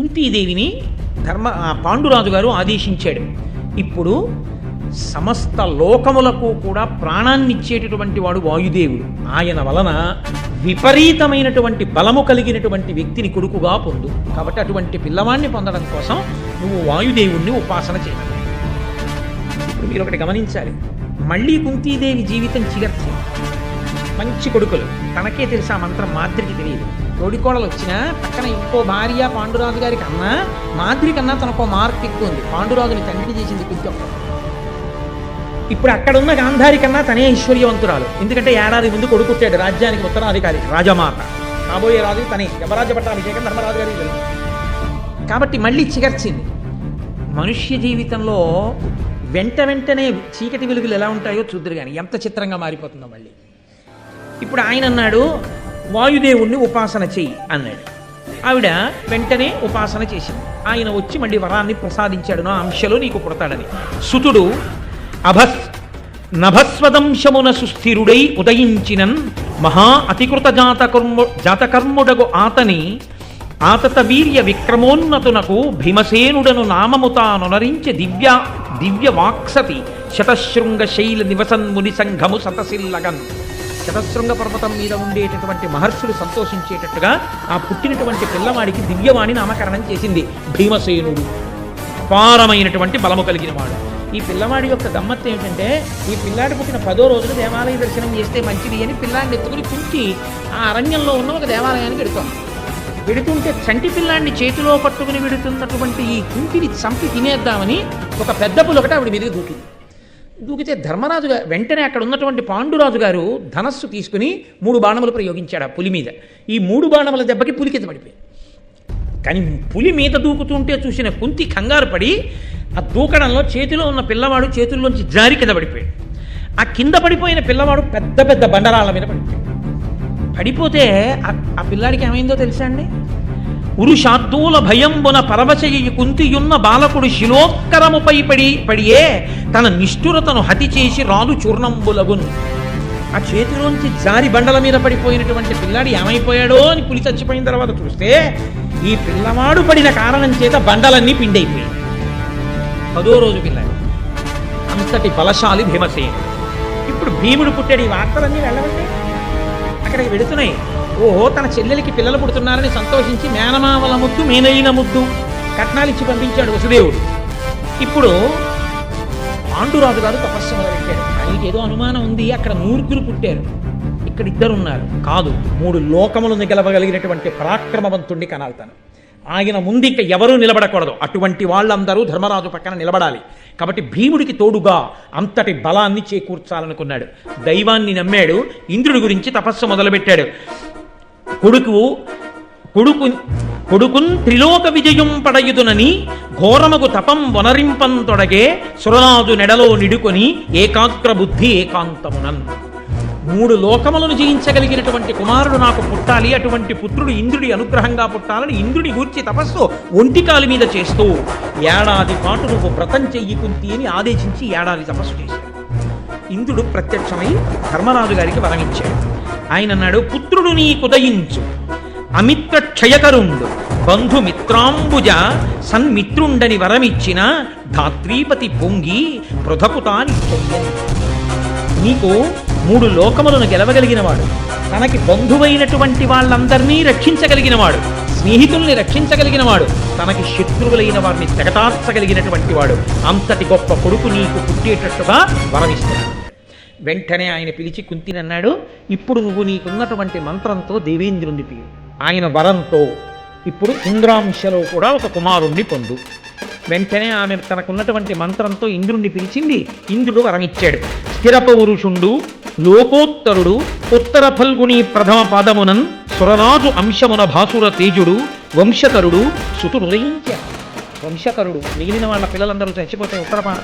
కుంతీదేవిని ధర్మ పాండురాజు గారు ఆదేశించాడు. ఇప్పుడు సమస్త లోకములకు కూడా ప్రాణాన్ని ఇచ్చేటటువంటి వాడు వాయుదేవుడు. ఆయన వలన విపరీతమైనటువంటి బలము కలిగినటువంటి వ్యక్తిని కొడుకుగా పొందు. కాబట్టి అటువంటి పిల్లవాడిని పొందడం కోసం నువ్వు వాయుదేవుణ్ణి ఉపాసన చేయాలి. ఇప్పుడు మీరు ఒకటి గమనించాలి. మళ్ళీ కుంతీదేవి జీవితం చిగర్చి మంచి కొడుకులు. తనకే తెలుసా మంత్రం మాద్రికి తెలియదు. తోడికోడలు వచ్చినా పక్కన ఇంకో భార్య పాండురాజు గారి కన్నా మాద్రి కన్నా తనకో మార్క్ ఎక్కువ ఉంది. పాండురాజుని తండ్రి చేసింది కొంచెం. ఇప్పుడు అక్కడున్న గాంధారి కన్నా తనే ఐశ్వర్యవంతురాలు. ఎందుకంటే ఏడాది ముందు కొడుకుట్టాడు రాజ్యానికి ఉత్తరాధికారి రాజమాత. కాబోయే రాజు తనే. యమరాజ్య పట్టాభిషేకం ధర్మరాజు గారి కాబట్టి మళ్ళీ చిగర్చింది. మనుష్య జీవితంలో వెంట వెంటనే చీకటి వెలుగులు ఎలా ఉంటాయో చూద్దరు కానీ ఎంత చిత్రంగా మారిపోతుందో మళ్ళీ. ఇప్పుడు ఆయన అన్నాడు వాయుదేవుణ్ణి ఉపాసన చెయ్యి అన్నాడు. ఆవిడ వెంటనే ఉపాసన చేసింది. ఆయన వచ్చి మళ్ళీ వరాన్ని ప్రసాదించాడు. నా అంశలో నీకు పుడతాడని. సుతుడు అభస్ నభస్వదంశమున సుస్థిరుడై ఉదయించినన్ మహా అతికృత జాతకర్ము జాతకర్ముడగు ఆతని ఆతత వీర్య విక్రమోన్నతునకు భీమసేనుడను నామముతానొనరించి దివ్య దివ్య వాక్సతి శతశృంగ శైల నివసన్ముని సంఘము సతశిల్లగన్ శతశృంగ పర్వతం మీద ఉండేటటువంటి మహర్షులు సంతోషించేటట్టుగా ఆ పుట్టినటువంటి పిల్లవాడికి దివ్యవాణి నామకరణం చేసింది భీమసేనుడు. అపారమైనటువంటి బలము కలిగిన వాడు. ఈ పిల్లవాడి యొక్క గమ్మత్తు ఏమిటంటే ఈ పిల్లాడి పుట్టిన పదో రోజున దేవాలయ దర్శనం చేస్తే మంచిది అని పిల్లాడిని ఎత్తుకుని కుంచి ఆ అరణ్యంలో ఉన్న ఒక దేవాలయానికి వెడుతాం వెడుతుంటే చంటి పిల్లాడిని చేతిలో పట్టుకుని విడుతున్నటువంటి ఈ కుంటిని చంపి తినేద్దామని ఒక పెద్ద పులొకటి ఒకటి ఆవిడ మీదకి దూకింది. దూకితే ధర్మరాజు గారు వెంటనే అక్కడ ఉన్నటువంటి పాండురాజు గారు ధనస్సు తీసుకుని మూడు బాణములు ప్రయోగించాడు ఆ పులి మీద. ఈ మూడు బాణముల దెబ్బకి పులి కింద పడిపోయింది. కానీ పులి మీద దూకుతుంటే చూసిన కుంతి కంగారు పడి ఆ దూకడంలో చేతిలో ఉన్న పిల్లవాడు చేతుల్లోంచి జారి కింద పడిపోయాడు. ఆ కింద పడిపోయిన పిల్లవాడు పెద్ద పెద్ద బండరాళ్ళ మీద పడిపోయాడు. పడిపోతే ఆ- ఆ పిల్లాడికి ఏమైందో తెలుసా అండి? ఉరుషార్దూల భయంబున పరవశయి కుంతియున్న బాలకుడు శిలోత్కరముపై పడి పడియే తన నిష్ఠురతను హతి చేసి రాలు చూర్ణంబులగును. ఆ చేతిలోంచి జారి బండల మీద పడిపోయినటువంటి పిల్లాడు ఏమైపోయాడో అని పులి చచ్చిపోయిన తర్వాత చూస్తే ఈ పిల్లవాడు పడిన కారణం చేత బండలన్నీ పిండైపోయాయి. పదో రోజు పిల్లాడు అంతటి బలశాలి భీమసేన. ఇప్పుడు భీముడు పుట్టాడు ఈ వార్తలన్నీ వెళ్ళవండి. అక్కడికి వెడుతున్నాయి ఓహో తన చెల్లెలికి పిల్లలు పుడుతున్నారని సంతోషించి మేనమామల ముద్దు మేనైన ముద్దు కట్నాలు ఇచ్చి పంపించాడు వసుదేవుడు. ఇప్పుడు పాండురాజు గారు తపస్సు మొదలెట్టాడు ఆయనకి ఏదో అనుమానం ఉంది అక్కడ నూర్గురు పుట్టారు. ఇక్కడ ఇద్దరు ఉన్నారు కాదు మూడు లోకములను గెలవగలిగినటువంటి పరాక్రమవంతుణ్ణి కనాల్తాను. ఆయన ముందు ఎవరూ నిలబడకూడదు. అటువంటి వాళ్ళందరూ ధర్మరాజు పక్కన నిలబడాలి. కాబట్టి భీముడికి తోడుగా అంతటి బలాన్ని చేకూర్చాలనుకున్నాడు. దైవాన్ని నమ్మాడు. ఇంద్రుడి గురించి తపస్సు మొదలుపెట్టాడు. కొడుకు కొడుకు కొడుకున్ త్రిలోక విజయం పడయుదునని ఘోరమగు తపం వనరింపం తొడగే సురరాజు నెడలో నిడుకొని ఏకాగ్ర బుద్ధి ఏకాంతమునన్. మూడు లోకములను జయించగలిగినటువంటి కుమారుడు నాకు పుట్టాలి. అటువంటి పుత్రుడు ఇంద్రుడి అనుగ్రహంగా పుట్టాలని ఇంద్రుడి గూర్చి తపస్సు ఒంటికాలి మీద చేస్తూ ఏడాది పాటు నువ్వు వ్రతం చెయ్యి కుంతి అని ఆదేశించి ఏడాది తపస్సు చేశాడు. ఇంద్రుడు ప్రత్యక్షమై ధర్మరాజు గారికి వరమిచ్చాడు ఆయన అన్నాడు పుత్రుడు నీ కుదయించు అమిత్ర క్షయకరుండు. బంధుమిత్రాంబుజ సన్మిత్రుండని వరమిచ్చిన ధాత్రీపతి పొంగి పృథకుతాని నీకు మూడు లోకములను గెలవగలిగినవాడు. తనకి బంధువైనటువంటి వాళ్ళందరినీ రక్షించగలిగినవాడు. స్నేహితుల్ని రక్షించగలిగినవాడు. తనకి శత్రువులైన వారిని తెగటార్చగలిగినటువంటి వాడు. అంతటి గొప్ప కొడుకు నీకు పుట్టేటట్టుగా వరమిస్తున్నాడు. వెంటనే ఆయన పిలిచి కుంతిని అన్నాడు ఇప్పుడు నువ్వు నీకున్నటువంటి మంత్రంతో దేవేంద్రుణ్ణి పిలు. ఆయన వరంతో. ఇప్పుడు ఇంద్రాంశలో కూడా ఒక కుమారుణ్ణి పొందు. వెంటనే ఆమె తనకున్నటువంటి మంత్రంతో ఇంద్రుణ్ణి పిలిచింది. ఇంద్రుడు వరమిచ్చాడు. స్థిర పౌరుషుండు లోకోత్తరుడు ఉత్తర ఫల్గుని ప్రథమ పాదమునన్ సురరాజు అంశమున భాసుర తేజుడు వంశకరుడు సుతుడు ఉదయించాడు వంశకరుడు మిగిలిన వాళ్ళ పిల్లలందరూ చచ్చిపోతే ఉత్తర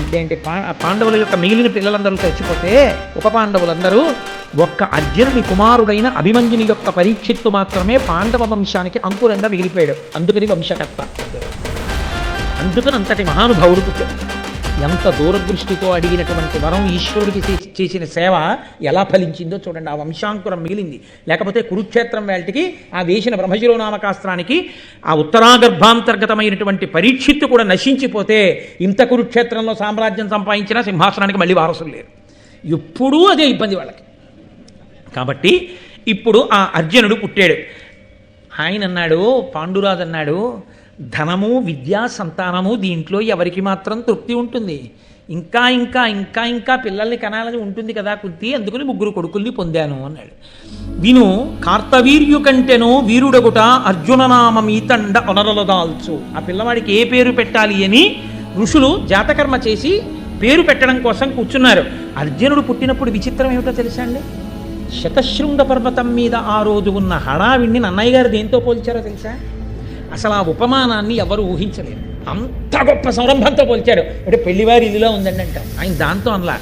ఇదేంటి పా పాండవుల యొక్క మిగిలిన పిల్లలందరూ చచ్చిపోతే ఉప పాండవులందరూ ఒక్క అర్జునుడి కుమారుడైన అభిమంజుని యొక్క పరీక్షిత్తు మాత్రమే పాండవ వంశానికి అంకురంగా మిగిలిపోయాడు. అందుకని వంశకర్త. అందుకని అంతటి మహానుభావుడు పుట్టాడు. ఎంత దూరదృష్టితో అడిగినటువంటి వరం ఈశ్వరుడికి చేసిన సేవ ఎలా ఫలించిందో చూడండి. ఆ వంశాంకురం మిగిలింది. లేకపోతే కురుక్షేత్రం వేళటికి ఆ వేసిన బ్రహ్మశిరో నామకాస్త్రానికి ఆ ఉత్తరాగర్భాంతర్గతమైనటువంటి పరీక్షిత్తు కూడా నశించిపోతే ఇంత కురుక్షేత్రంలో సామ్రాజ్యం సంపాదించిన సింహాసనానికి మళ్ళీ వారసులు లేరు. ఎప్పుడూ అదే ఇబ్బంది వాళ్ళకి. కాబట్టి ఇప్పుడు ఆ అర్జునుడు పుట్టాడు. ఆయన అన్నాడు పాండురాజు అన్నాడు ధనము విద్య సంతానము దీంట్లో ఎవరికి మాత్రం తృప్తి ఉంటుంది. ఇంకా ఇంకా ఇంకా ఇంకా పిల్లల్ని కనాలని ఉంటుంది కదా కుంతి అందుకని ముగ్గురు కొడుకుల్ని పొందాను అన్నాడు. విను కార్తవీర్యు కంటెను వీరుడగుట అర్జుననామీతండ ఒనరలదాల్చు ఆ పిల్లవాడికి ఏ పేరు పెట్టాలి అని ఋషులు జాతకర్మ చేసి పేరు పెట్టడం కోసం కూర్చున్నారు. అర్జునుడు పుట్టినప్పుడు విచిత్రం ఏమిటో తెలుసా అండి? శతశృంగ పర్వతం మీద ఆ రోజు ఉన్న హడావిడిని నన్నయ్య గారు దేంతో పోల్చారో తెలుసా? అసలు ఆ ఉపమానాన్ని ఎవరు ఊహించలేరు. అంత గొప్ప సంరంభంతో పోల్చాడు. అంటే పెళ్ళివారి ఇదిలా ఉందండి అంట. ఆయన దాంతో అనలా.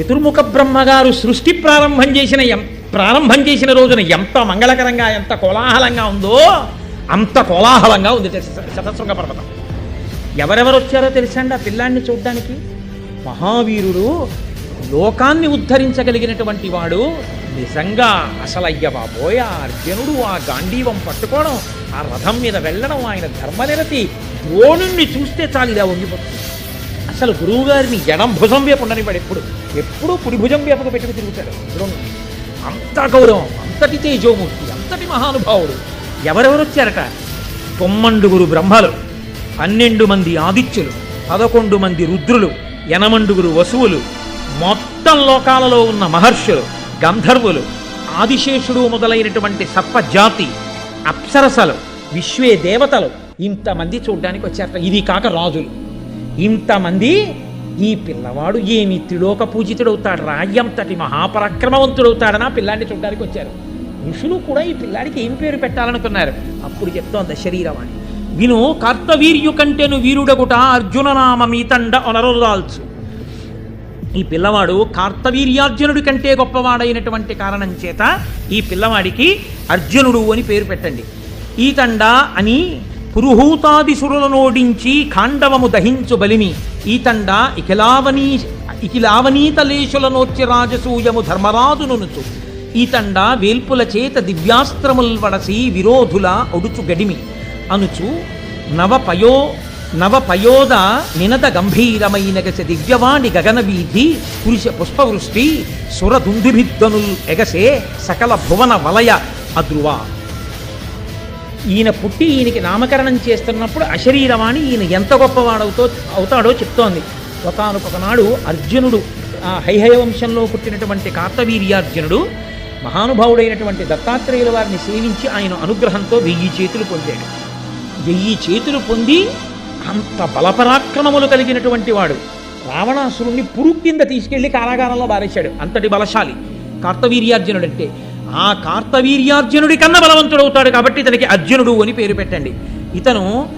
చతుర్ముఖ బ్రహ్మగారు సృష్టి ప్రారంభం చేసిన ఎం ప్రారంభం చేసిన రోజున ఎంత మంగళకరంగా ఎంత కోలాహలంగా ఉందో అంత కోలాహలంగా ఉంది శతశృంగ పర్వతం. ఎవరెవరు వచ్చారో తెలుసండి ఆ పిల్లాన్ని చూడ్డానికి? మహావీరుడు లోకాన్ని ఉద్ధరించగలిగినటువంటి వాడు నిజంగా అసలయ్య బాబోయ్ ఆ అర్జునుడు ఆ గాంధీవం పట్టుకోవడం ఆ రథం మీద వెళ్ళడం ఆయన ధర్మనిరతి ద్రోణుణ్ణి చూస్తే చాలు ఇలా ఉండిపోతుంది. అసలు గురువుగారిని ఎడం భుజం వేపు ఉండనివాడు ఎప్పుడు? ఎప్పుడూ కుడి భుజం వేపకు పెట్టుకు తిరుగుతాడు ద్రోణుడు. అంత గౌరవం అంతటి తేజోమూర్తి అంతటి మహానుభావుడు ఎవరెవరు వచ్చారట? తొమ్మండుగురు బ్రహ్మలు పన్నెండు మంది ఆదిత్యులు పదకొండు మంది రుద్రులు ఎనమండుగురు వసువులు మొత్తం లోకాలలో ఉన్న మహర్షులు గంధర్వులు ఆదిశేషుడు మొదలైనటువంటి సర్పజాతి అప్సరసలు విశ్వే దేవతలు ఇంతమంది చూడ్డానికి వచ్చారట. ఇది కాక రాజులు. ఇంతమంది ఈ పిల్లవాడు ఏమి త్రిలోక పూజితుడవుతాడు? రాయ్యంతటి మహాపరాక్రమవంతుడవుతాడనా పిల్లాన్ని చూడడానికి వచ్చారు. ఋషులు కూడా ఈ పిల్లాడికి ఏం పేరు పెట్టాలనుకున్నారు? అప్పుడు చెప్తోంది శరీరవాణి. విను కర్తవీర్యు కంటెను వీరుడగుట అర్జుననామ మీతండ ఒనరుదాల్చు ఈ పిల్లవాడు కార్తవీర్యార్జునుడి కంటే గొప్పవాడైనటువంటి కారణం చేత ఈ పిల్లవాడికి అర్జునుడు అని పేరు పెట్టండి. ఈతండ అని పురుహూతాదిసురులనోడించి ఖాండవము దహించు బలిమి. ఈతండ ఇకిలావనీ ఇకిలావనీతలేశులనోచ్చి రాజసూయము ధర్మరాజునునుచు. ఈతండ వేల్పుల చేత దివ్యాస్త్రముల్వడసి విరోధుల ఒడుచు గడిమి. అనుచు నవపయో నవపయోద నినద గంభీరమైన గస దివ్యవాణి గగనవీధి పురుష పుష్పవృష్టి సురదుందుభిద్దనుల్ ఎగసే సకల భువన వలయ అద్రువ. ఈయన పుట్టి ఈయనకి నామకరణం చేస్తున్నప్పుడు అశరీరవాణి ఈయన ఎంత గొప్పవాడవుతో అవుతాడో చెప్తోంది. ఒకనొకనాడు అర్జునుడు హైహయ వంశంలో పుట్టినటువంటి కార్తవీర్యార్జునుడు మహానుభావుడైనటువంటి దత్తాత్రేయుల వారిని సేవించి ఆయన అనుగ్రహంతో వెయ్యి చేతులు పొందాడు. వెయ్యి చేతులు పొంది అంత బలపరాక్రమములు కలిగినటువంటి వాడు. రావణాసురుణ్ణి పురుగు కింద తీసుకెళ్ళి కారాగారంలో బారేశాడు. అంతటి బలశాలి. కార్తవీర్యార్జునుడు అంటే ఆ కార్తవీర్యార్జునుడి కన్నా బలవంతుడవుతాడు కాబట్టి ఇతనికి అర్జునుడు అని పేరు పెట్టండి. ఇతను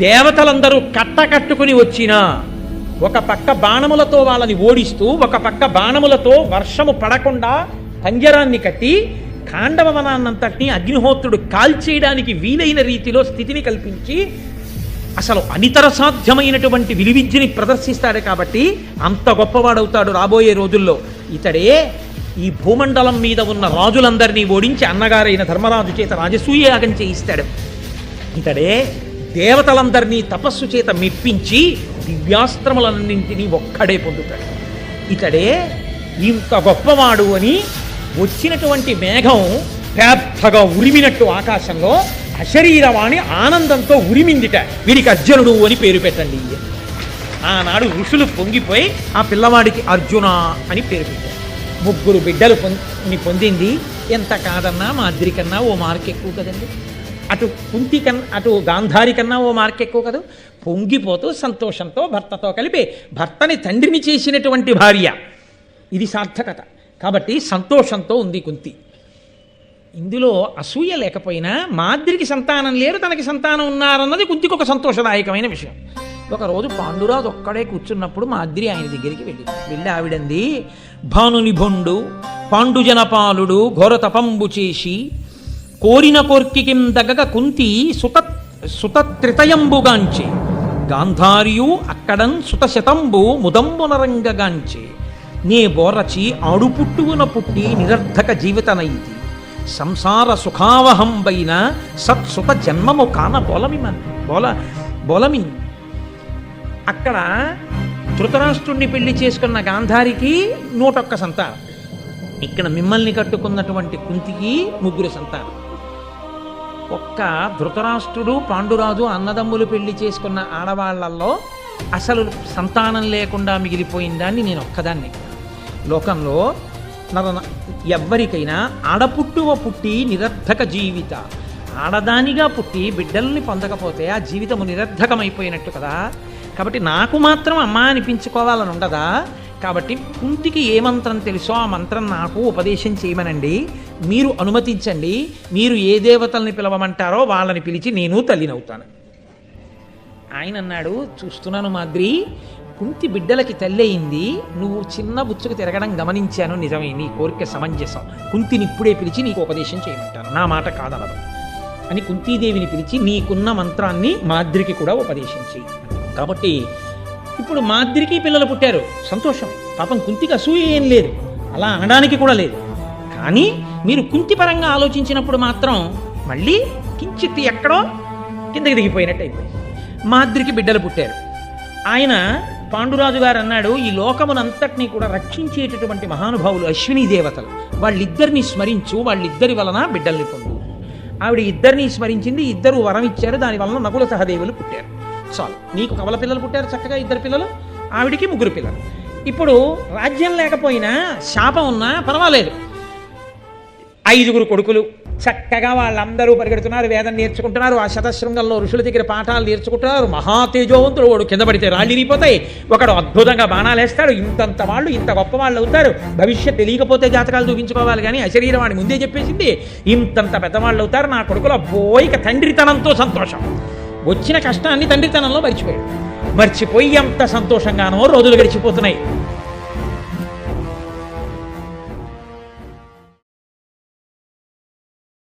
దేవతలందరూ కట్ట కట్టుకుని వచ్చిన ఒక పక్క బాణములతో వాళ్ళని ఓడిస్తూ ఒక పక్క బాణములతో వర్షము పడకుండా పంజరాన్ని కట్టి ఖాండవనాన్నంతటినీ అగ్నిహోత్రుడు కాల్చేయడానికి వీలైన రీతిలో స్థితిని కల్పించి అసలు అనితర సాధ్యమైనటువంటి విలువిద్యని ప్రదర్శిస్తాడు కాబట్టి అంత గొప్పవాడవుతాడు రాబోయే రోజుల్లో. ఇతడే ఈ భూమండలం మీద ఉన్న రాజులందరినీ ఓడించి అన్నగారైన ధర్మరాజు చేత రాజసూయయాగం చేయిస్తాడు. ఇతడే దేవతలందరినీ తపస్సు చేత మెప్పించి దివ్యాస్త్రములన్నింటినీ ఒక్కడే పొందుతాడు. ఇతడే ఇంత గొప్పవాడు అని వచ్చినటువంటి మేఘం పెద్దగా ఉరిమినట్టు ఆకాశంలో అశరీరవాణి ఆనందంతో ఉరిమిందిట. వీడికి అర్జునుడు అని పేరు పెట్టండి. ఆనాడు ఋషులు పొంగిపోయి ఆ పిల్లవాడికి అర్జున అని పేరు పెట్టారు. ముగ్గురు బిడ్డలు పొంది పొందింది. ఎంత కాదన్నా మాద్రి కన్నా ఓ మార్క్ ఎక్కువ కదండి. అటు కుంతి కన్నా అటు గాంధారి కన్నా ఓ మార్క్ ఎక్కువ కదా. పొంగిపోతూ సంతోషంతో భర్తతో కలిపి భర్తని తండ్రిని చేసినటువంటి భార్య. ఇది సార్థకత. కాబట్టి సంతోషంతో ఉంది కుంతి. ఇందులో అసూయ లేకపోయినా మాద్రికి సంతానం లేరు తనకి సంతానం ఉన్నారన్నది కొద్దికొక సంతోషదాయకమైన విషయం. ఒకరోజు పాండురాజు ఒక్కడే కూర్చున్నప్పుడు మాద్రి ఆయన దగ్గరికి వెళ్ళి వెళ్ళి ఆవిడంది భానుని భొండు పాండుజనపాలుడు ఘోర తపంబు చేసి కోరిన కోర్కికిందగక కుంతి సుత సుతత్రితయంబుగాంచే గాంధార్యు అక్కడన్ సుతశతంబు ముదంబునరంగగాంచే నే బోరచి ఆడుపుట్టువున పుట్టి నిరర్ధక జీవితనైతి. సంసార సుఖావహం సుఖావహంబైన సత్సుత జన్మము కాన బోలమిమన్ బోల బోలమి. అక్కడ ధృతరాష్ట్రుణ్ణి పెళ్ళి చేసుకున్న గాంధారికి నూటొక్క సంతానం. ఇక్కడ మిమ్మల్ని కట్టుకున్నటువంటి కుంతికి ముగ్గురు సంతానం. ఒక్క ధృతరాష్ట్రుడు పాండురాజు అన్నదమ్ములు పెళ్ళి చేసుకున్న ఆడవాళ్ళలో అసలు సంతానం లేకుండా మిగిలిపోయిన దాన్ని నేను ఒక్కదాన్ని. లోకంలో నరన. ఎవ్వరికైనా ఆడపుట్టువ పుట్టి నిరర్ధక జీవిత. ఆడదానిగా పుట్టి బిడ్డల్ని పొందకపోతే ఆ జీవితము నిరర్ధకమైపోయినట్టు కదా. కాబట్టి నాకు మాత్రం అమ్మ అనిపించుకోవాలని ఉండదా? కాబట్టి కుంతికి ఏ మంత్రం తెలుసో ఆ మంత్రం నాకు ఉపదేశం చేయమనండి. మీరు అనుమతించండి. మీరు ఏ దేవతల్ని పిలవమంటారో వాళ్ళని పిలిచి నేను తల్లినవుతాను. ఆయన అన్నాడు చూస్తున్నాను మాద్రి కుంతి బిడ్డలకి తల్లి అయింది నువ్వు చిన్న బుచ్చుకు తిరగడం గమనించాను నిజమే. నీ కోరిక సమంజసం. కుంతిని ఇప్పుడే పిలిచి నీకు ఉపదేశం చేయమంటాను. నా మాట కాదనదు. అని కుంతీదేవిని పిలిచి నీకున్న మంత్రాన్ని మాద్రికి కూడా ఉపదేశించి కాబట్టి ఇప్పుడు మాద్రికి పిల్లలు పుట్టారు. సంతోషం పాపం కుంతికి అసూయ ఏం లేదు. అలా అనడానికి కూడా లేదు. కానీ మీరు కుంతి పరంగా ఆలోచించినప్పుడు మాత్రం మళ్ళీ కించిత్ ఎక్కడో కిందకి దిగిపోయినట్టు అయిపోయింది. మాద్రికి బిడ్డలు పుట్టారు. ఆయన పాండురాజు గారు అన్నాడు ఈ లోకమునంతటినీ కూడా రక్షించేటటువంటి మహానుభావులు అశ్విని దేవతలు. వాళ్ళిద్దరిని స్మరించు వాళ్ళిద్దరి వలన బిడ్డల్ని పొందు. ఆవిడ ఇద్దరిని స్మరించింది ఇద్దరు వరం ఇచ్చారు దాని వలన నకుల సహదేవులు పుట్టారు. చాలు. నీకు కవల పిల్లలు పుట్టారు చక్కగా ఇద్దరు పిల్లలు ఆవిడికి ముగ్గురు పిల్లలు. ఇప్పుడు రాజ్యం లేకపోయినా శాపం ఉన్నా పర్వాలేదు. ఐదుగురు కొడుకులు. చక్కగా వాళ్ళందరూ పరిగెడుతున్నారు వేదం నేర్చుకుంటున్నారు ఆ శతశృంగంలో ఋషుల దగ్గర పాఠాలు నేర్చుకుంటున్నారు. మహా తేజోవంతుడు వాడు. కింద పడితే రాళ్ళిరిగిపోతాయి ఒకడు అద్భుతంగా బాణాలు వేస్తాడు. ఇంతంత వాళ్ళు ఇంత గొప్ప వాళ్ళు అవుతారు. భవిష్యత్ తెలియకపోతే జాతకాలు చూపించుకోవాలి కానీ అశరీరం వాడి ముందే చెప్పేసింది. ఇంతంత పెద్దవాళ్ళు అవుతారు. నా కొడుకుల బోయిక తండ్రితనంతో సంతోషం. వచ్చిన కష్టాన్ని తండ్రితనంలో మర్చిపోయాడు. మర్చిపోయి ఎంత సంతోషంగానో రోజులు గడిచిపోతున్నాయి.